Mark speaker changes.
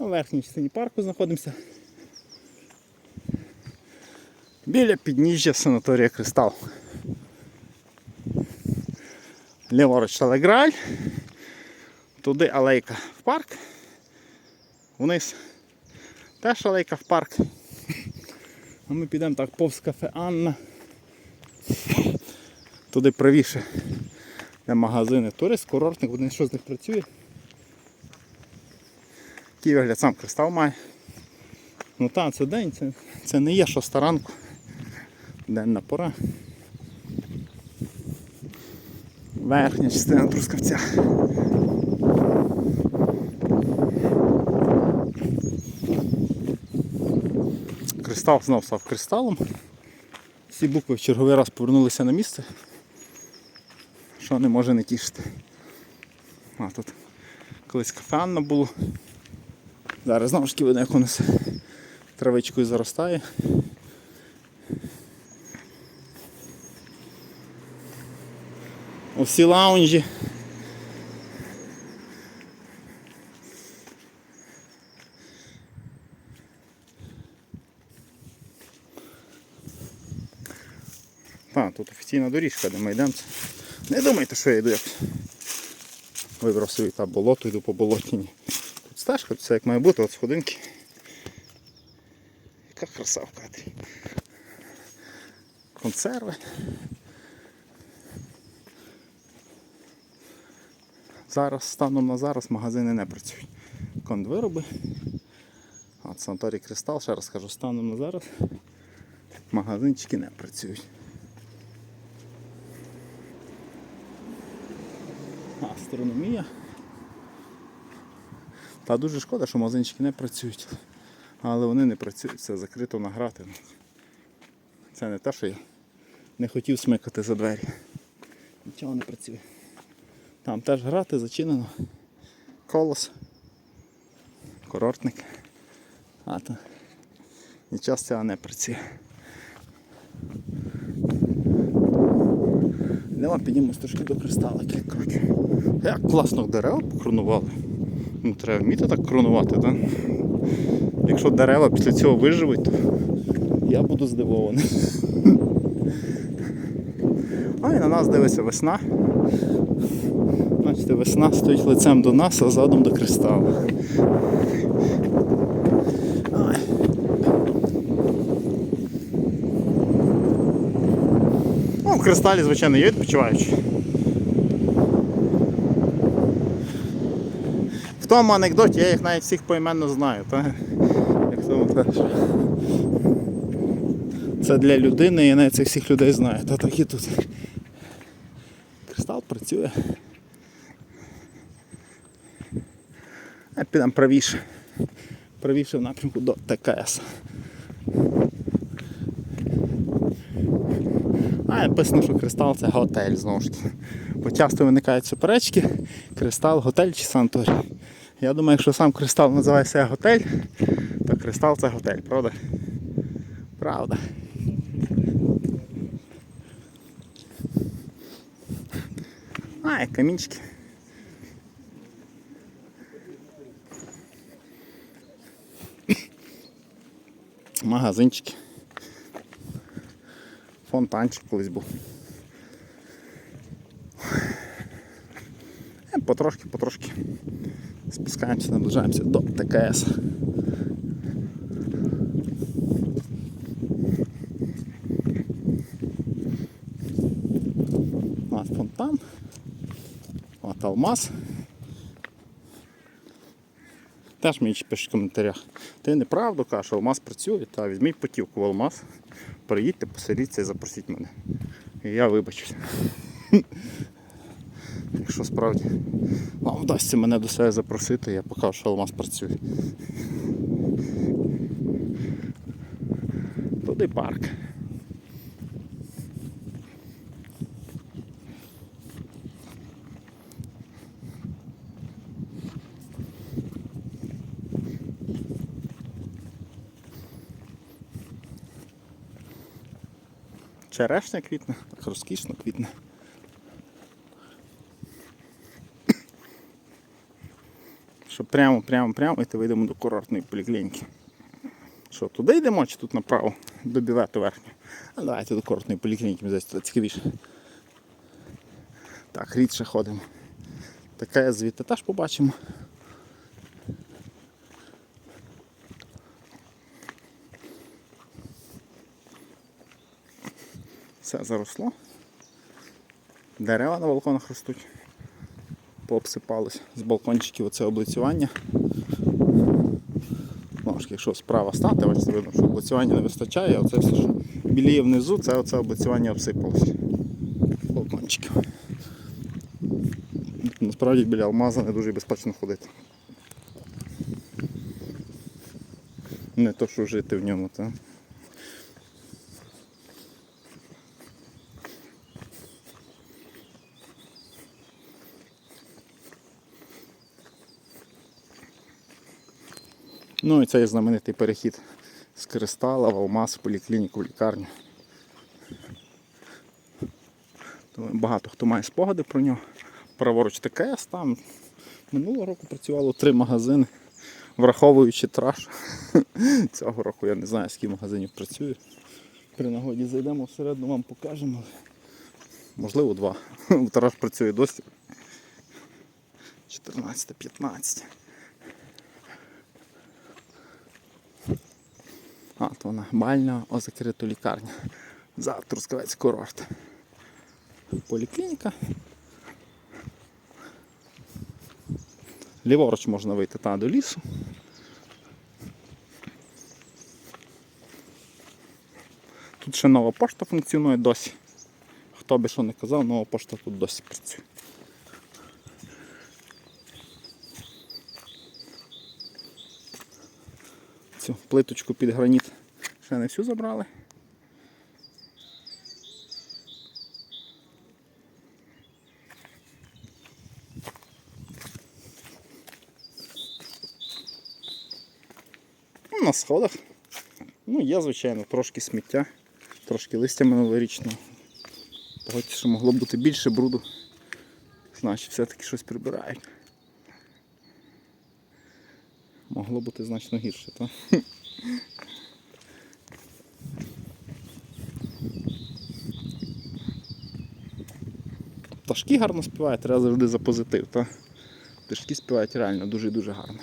Speaker 1: У верхній частині парку знаходимося. Біля підніжжя санаторія Кристал. Ліворуч Телеграль. Туди алейка в парк. Вниз теж алейка в парк. А ми підемо так повз кафе Анна. Туди правіше. Де магазини. Турист, курортник, один що з них працює. Такий вигляд сам кристал має. Ну так, це день, це, це не є шоста ранку. Денна пора. Верхня частина трускавця. Кристал знов став кристалом. Всі букви в черговий раз повернулися на місце. Що не може не тішити. А тут колись кафе Анна було. Зараз знову ж таки видно, як воно все травичкою заростає. Усі лаунжі. Так, тут офіційна доріжка, де ми йдемо. Не думайте, що я йду як вибрав собі та болото, йду по болотіні. Тут стежка, все як має бути, от сходинки. Яка краса в кадрі. Консерви. Зараз, станом на зараз магазини не працюють. Кондвироби. От Санторій Кристал, ще раз кажу, станом на зараз магазинчики не працюють. Астрономія. Та дуже шкода, що магазинчики не працюють. Але вони не працюють, це закрито на грати. Це не те, що я не хотів смикати за двері. Нічого не працює. Там теж грати зачинено. Колос. Курортник. А то нічого з цього не працює. Нема піднімось трошки до кроків. Як класно дерева покронували. Ну, треба вміти так кронувати, так? Якщо дерева після цього виживуть, то я буду здивований. А і на нас дивиться весна. Бачите, весна стоїть лицем до нас, а задом до кристалу. Ну, в кристалі, звичайно, є відпочиваючі. Тому анекдоті я їх навіть всіх поіменно знаю. Та? Як тому теж. Це для людини, я навіть цих всіх людей знаю. Та так і тут. Кристал працює. А підемо правіше. Правіше в напрямку до ТКС. А написано, що кристал це готель знову ж таки. Бо часто виникають суперечки, кристал, готель чи санаторій. Я думаю, якщо сам кристал називається готель, то кристал це готель, правда? Правда. А, як камінчики. Магазинчики. Фонтанчик колись був. Е, Потрошки, потрошки спускаємося, наближаємося до ТКС. От фонтан. От алмаз. Теж мені пишуть в коментарях. Ти неправду кажеш, алмаз працює, та візьміть потівку в алмаз, приїдьте, поселіться і запросіть мене. І я вибачусь. Якщо справді вам вдасться мене до себе запросити, я покажу, що алмаз працює. Туди парк. Черешня квітне, так розкішно квітне. Що прямо, прямо, прямо і ти вийдемо до курортної поліклініки. Що, туди йдемо чи тут направо? До бівету верхнього. А давайте до курортної поліклініки, мені здається, цікавіше. Так, рідше ходимо. Таке звідти теж побачимо. Все заросло. Дерева на балконах ростуть. Пообсипались з балкончиків оце облицювання. Знову якщо справа стати, бачите, видно, що облицювання не вистачає, а оце все, що біліє внизу, це оце облицювання обсипалося. Балкончиків. Насправді біля алмаза не дуже безпечно ходити. Не то, що жити в ньому, так. Ну і цей знаменитий перехід з кристала в алмаз, в поліклініку, в лікарню. Тому Багато хто має спогади про нього. Праворуч ТКС, там минулого року працювало три магазини, враховуючи траш. Цього року я не знаю, скільки магазинів працює. При нагоді зайдемо всередину, вам покажемо. Можливо, два. Траш працює досі. 14-15. А, то вона бальна, о закриту лікарня. За Трускавець курорт. Поліклініка. Ліворуч можна вийти та до лісу. Тут ще нова пошта функціонує досі. Хто би що не казав, нова пошта тут досі працює. Цю плиточку під граніт ще не всю забрали. Ну, На сходах. Ну, є, звичайно, трошки сміття, трошки листя минулорічного. Погодьте, що могло бути більше бруду. Значить, все-таки щось прибирають. Могло бути значно гірше, так? Пташки гарно співають, треба завжди за позитив, та? Пташки співають реально дуже-дуже гарно.